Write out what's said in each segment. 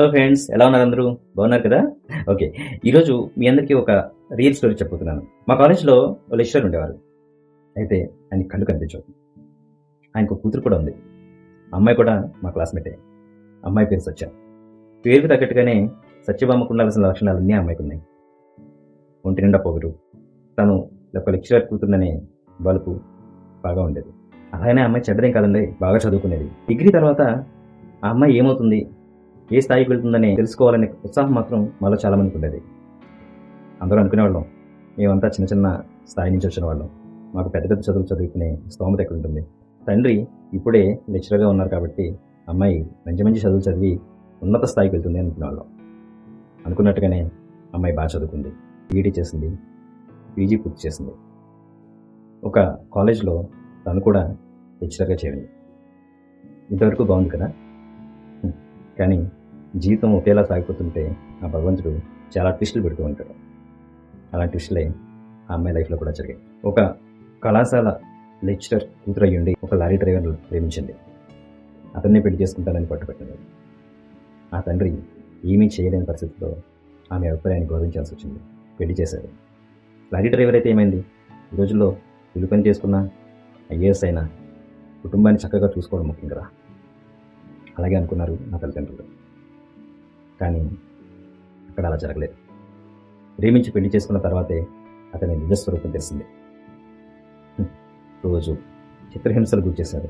Hello friends ఎలా ఉన్నారు అందరూ? బాగున్నారు కదా? ఓకే. ఈరోజు మీ అందరికీ ఒక రియల్ స్టోరీ చెప్పుతున్నాను మా కాలేజ్లో ఒక లెక్చరర్ ఉండేవారు. అయితే ఆయన కళ్ళు కనిపించవు. ఆయనకు ఒక కూతురు కూడా ఉంది. అమ్మాయి కూడా మా క్లాస్మేటే అమ్మాయి పేరు సత్య. పేరుకు తగ్గట్టుగానే సత్యభామకు ఉండాల్సిన లక్షణాలన్నీ అమ్మాయికి ఉన్నాయి. ఒంటి నిండా పొగరు. తను ఒక లెక్చరర్ కూతుందనే బలుపు బాగా ఉండేది. అలాగనే అమ్మాయి చెడ్డదేం కాదండి బాగా చదువుకునేది. డిగ్రీ తర్వాత ఆ అమ్మాయి ఏమవుతుంది? ఏ స్థాయికి వెళ్తుందని తెలుసుకోవాలనే ఉత్సాహం మాత్రం మాలో చాలా మందికి ఉండేది. అందరూ అనుకునేవాళ్ళం. మేమంతా చిన్న చిన్న స్థాయి నుంచి వచ్చిన వాళ్ళం. మాకు పెద్ద పెద్ద చదువులు చదువుకునే స్తోమత ఎక్కడ ఉంటుంది తండ్రి ఇప్పుడే లెక్చరర్గా ఉన్నారు కాబట్టి అమ్మాయి మంచి మంచి చదువులు చదివి ఉన్నత స్థాయికి వెళ్తుంది అనుకునేవాళ్ళం. అనుకున్నట్టుగానే అమ్మాయి బాగా చదువుకుంది. పీఈడీ చేసింది. పీజీ పూర్తి చేసింది. ఒక కాలేజ్లో తను కూడా లెక్చరర్గా చేరింది. ఇంతవరకు బాగుంది కదా? కానీ జీవితం ఒకేలా సాగిపోతుంటే ఆ భగవంతుడు చాలా ట్విస్టులు పెడుతూ ఉంటాడు. అలాంటి ట్విస్టులే ఆ అమ్మాయి లైఫ్లో కూడా జరిగాయి. ఒక కళాశాల లెక్చరర్ కూతురు అయ్యుండి ఒక లారీ డ్రైవర్ను ప్రేమించింది. అతన్నే పెళ్ళి చేసుకుంటానని పట్టుబట్టింది. ఆ తండ్రి ఏమీ చేయలేని పరిస్థితిలో ఆమె అభిప్రాయాన్ని గౌరవించాల్సి వచ్చింది. పెళ్ళి చేశారు. లారీ డ్రైవర్ అయితే ఏమైంది? ఈ రోజుల్లో కూలి పని చేసుకున్నా ఐఏఎస్ అయినా కుటుంబాన్ని చక్కగా చూసుకోవడం ముఖ్యం కదా. అలాగే అనుకున్నారు నా తల్లిదండ్రులు. కానీ అక్కడ అలా జరగలేదు. ప్రేమించి పెళ్ళి చేసుకున్న తర్వాతే అతని నిజస్వరూపం తెలిసింది. రోజు చిత్రహింసలు గుర్చేశాడు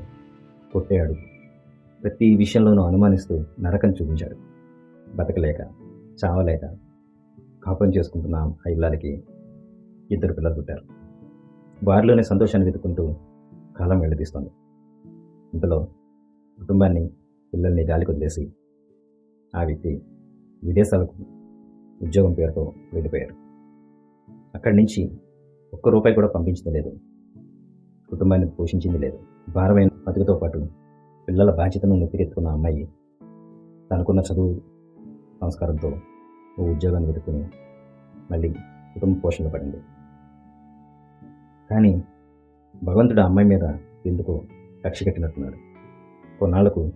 కొట్టాడు. ప్రతి విషయంలోనూ అనుమానిస్తూ నరకం చూపించాడు. బతకలేక చావలేక కాపురం చేసుకుంటున్న ఆ ఇల్లాలకి ఇద్దరు పిల్లలు పుట్టారు. వారిలోనే సంతోషాన్ని వెతుకుంటూ కాలం వెళ్ళదీస్తోంది. ఇంతలో కుటుంబాన్ని పిల్లల్ని గాలికి ఆ వ్యక్తి విదేశాలకు ఉద్యోగం పేరుతో వెళ్ళిపోయారు. అక్కడి నుంచి ఒక్క రూపాయి కూడా పంపించింది లేదు. కుటుంబాన్ని పోషించింది లేదు. భారమైన బతుకుతో పాటు పిల్లల బాధ్యతను నెత్తికెత్తుకున్న అమ్మాయి తనకున్న చదువు సంస్కారంతో ఓ ఉద్యోగాన్ని వెతుకుని మళ్ళీ కుటుంబ పోషణలో పడింది. కానీ భగవంతుడు ఆ అమ్మాయి మీద ఎందుకో కక్ష కట్టినట్టున్నాడు. కొన్నాళ్ళకు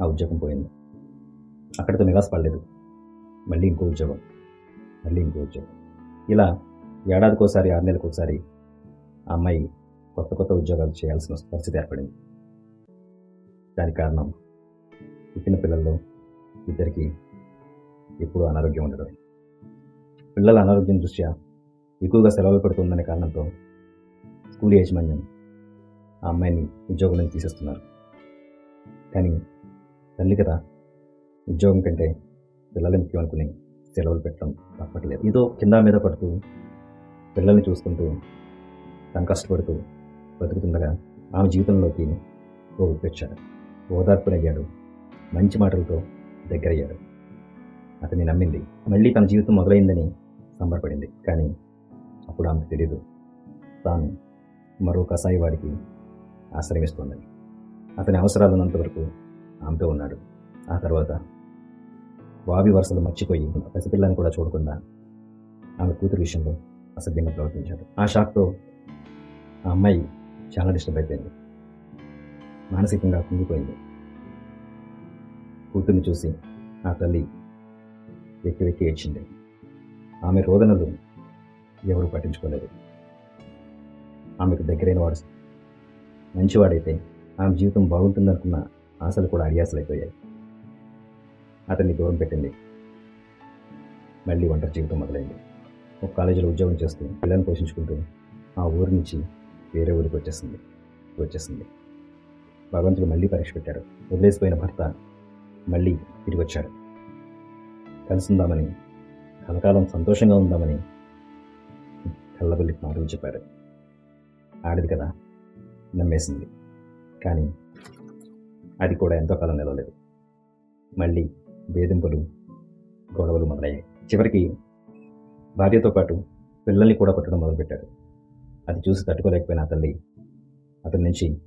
ఆ ఉద్యోగం పోయింది. అక్కడితో నిరాశపడలేదు మళ్ళీ ఇంకో ఉద్యోగం మళ్ళీ ఇంకో ఉద్యోగం. ఇలా ఏడాదికోసారి ఆరు నెలలకు ఒకసారి ఆ అమ్మాయి కొత్త కొత్త ఉద్యోగాలు చేయాల్సిన పరిస్థితి ఏర్పడింది. దానికి కారణం పుట్టిన పిల్లల్లో ఇద్దరికి ఎప్పుడూ అనారోగ్యం ఉండడం పిల్లల అనారోగ్యం దృష్ట్యా ఎక్కువగా సెలవులు పెడుతుందనే కారణంతో స్కూల్ యాజమాన్యం ఆ అమ్మాయిని ఉద్యోగం నుంచి తీసేస్తున్నారు. కానీ తల్లి కదా ఉద్యోగం కంటే పిల్లలు ముఖ్యం అనుకుని సెలవులు పెట్టడం తప్పట్లేదు. ఏదో కింద మీద పడుతూ పిల్లల్ని చూసుకుంటూ తను కష్టపడుతూ బతుకుతుండగా ఆమె జీవితంలోకి ఓ వచ్చాడు ఓదార్పునయ్యాడు. మంచి మాటలతో దగ్గరయ్యాడు. అతన్ని నమ్మింది. మళ్ళీ తన జీవితం మొదలైందని సంబరపడింది. కానీ అప్పుడు ఆమెకు తెలియదు తాను మరో కసాయి వాడికి ఆశ్రయిస్తోందని. అతని అవసరాలు ఉన్నంత వరకు ఆమెతో ఉన్నాడు. ఆ తర్వాత వావి వరుసలు మర్చిపోయి పసిపిల్లని కూడా చూడకుండా ఆమె కూతురు విషయంలో అసభ్యంగా ప్రవర్తించాడు. ఆ షాక్తో ఆ అమ్మాయి చాలా డిస్టర్బ్ అయిపోయింది. మానసికంగా కుంగిపోయింది. కూతుర్ని చూసి ఆ తల్లి వెక్కి వెక్కి ఏడ్చింది. ఆమె రోదనలు ఎవరు పట్టించుకోలేదు. ఆమెకు దగ్గరైన వాడు మంచివాడైతే ఆమె జీవితం బాగుంటుందనుకున్న ఆశలు కూడా అడియాసలైపోయాయి. అతన్ని దూరం పెట్టింది. మళ్ళీ ఒంటరి జీవితం మొదలైంది. ఒక కాలేజీలో ఉద్యోగం చేస్తూ పిల్లల్ని పోషించుకుంటూ ఆ ఊరి నుంచి వేరే ఊరికి వచ్చేసింది. వచ్చేసింది. భగవంతుడు మళ్ళీ పరీక్ష పెట్టాడు. వదిలేసిపోయిన భర్త మళ్ళీ తిరిగి వచ్చాడు. కలిసి ఉందామని కలకాలం సంతోషంగా ఉందామని కళ్ళబల్లి మాటలు చెప్పారు ఆడిది కదా నమ్మేసింది. కానీ అది కూడా ఎంతో కాలం నిలవలేదు. మళ్ళీ వేధింపులు గొడవలు మొదలయ్యాయి. చివరికి భార్యతో పాటు పిల్లల్ని కూడా కొట్టడం మొదలుపెట్టాడు అది చూసి తట్టుకోలేకపోయిన తల్లి అతని నుంచి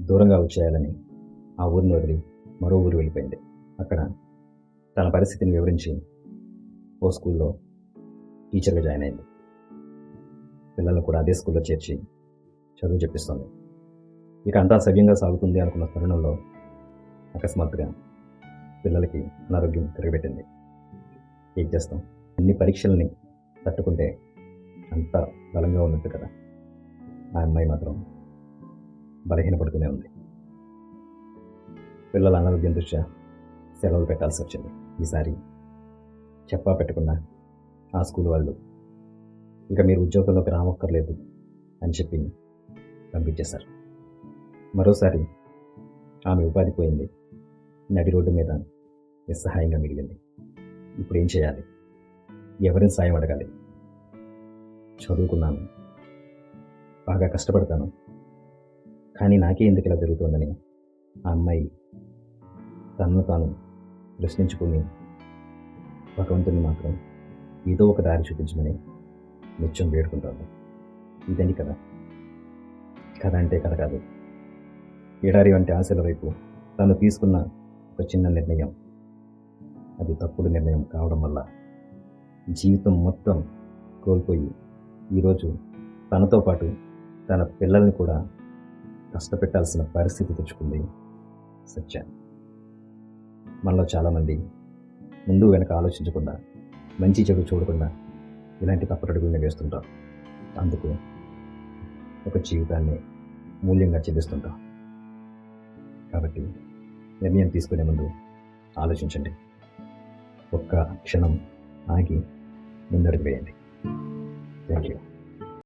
దూరంగా వచ్చేయాలని ఆ ఊరిని వదిలి మరో ఊరు వెళ్ళిపోయింది. అక్కడ తన పరిస్థితిని వివరించి ఓ స్కూల్లో టీచర్గా జాయిన్ అయింది. పిల్లల్ని కూడా అదే స్కూల్లో చేర్చి చదువు చెప్పిస్తోంది. ఇక అంతా సవ్యంగా సాగుతుంది అనుకున్న తరుణంలో అకస్మాత్తుగా పిల్లలకి అనారోగ్యం తిరగబెట్టింది ఏం చేస్తాం? అన్ని పరీక్షల్ని తట్టుకుంటే అంత బలంగా ఉన్నట్టు కదా. ఆ అమ్మాయి మాత్రం బలహీనపడుతూనే ఉంది. పిల్లల అనారోగ్యం దృష్ట్యా సెలవులు పెట్టాల్సి వచ్చింది. ఈసారి చెప్పా పెట్టుకున్న ఆ స్కూల్ వాళ్ళు ఇక మీరు ఉద్యోగంలోకి రావక్కర్లేదు అని చెప్పి పంపించేశారు. మరోసారి ఆమె ఉపాధి పోయింది. నడి రోడ్డు మీద నిస్సహాయంగా మిగిలింది. ఇప్పుడు ఏం చేయాలి? ఎవరిని సాయం అడగాలి? చదువుకున్నాను. బాగా కష్టపడతాను. కానీ నాకే ఎందుకు ఇలా జరుగుతుందని ఆ అమ్మాయి తనను తాను ప్రశ్నించుకుని భగవంతుని మాత్రం ఏదో ఒక దారి చూపించమని నిత్యం వేడుకుంటాను. ఇదని కదా కథ అంటే కథ కాదు. ఎడారి వంటి ఆశల వైపు తను తీసుకున్న ఒక చిన్న నిర్ణయం. అది తప్పుడు నిర్ణయం కావడం వల్ల జీవితం మొత్తం కోల్పోయి ఈరోజు తనతో పాటు తన పిల్లల్ని కూడా కష్టపెట్టాల్సిన పరిస్థితి తెచ్చుకుంది సత్య. మనలో చాలామంది ముందు వెనక ఆలోచించకుండా మంచి చెడు చూడకుండా ఇలాంటి తప్పటడుగుల్ని వేస్తుంటాం అందుకు ఒక జీవితాన్ని మూల్యంగా చెల్లిస్తుంటాం. కాబట్టి నిర్ణయం తీసుకునే ముందు ఆలోచించండి. ఒక్క క్షణం ఆగి ముందడుగు వేయండి. Thank you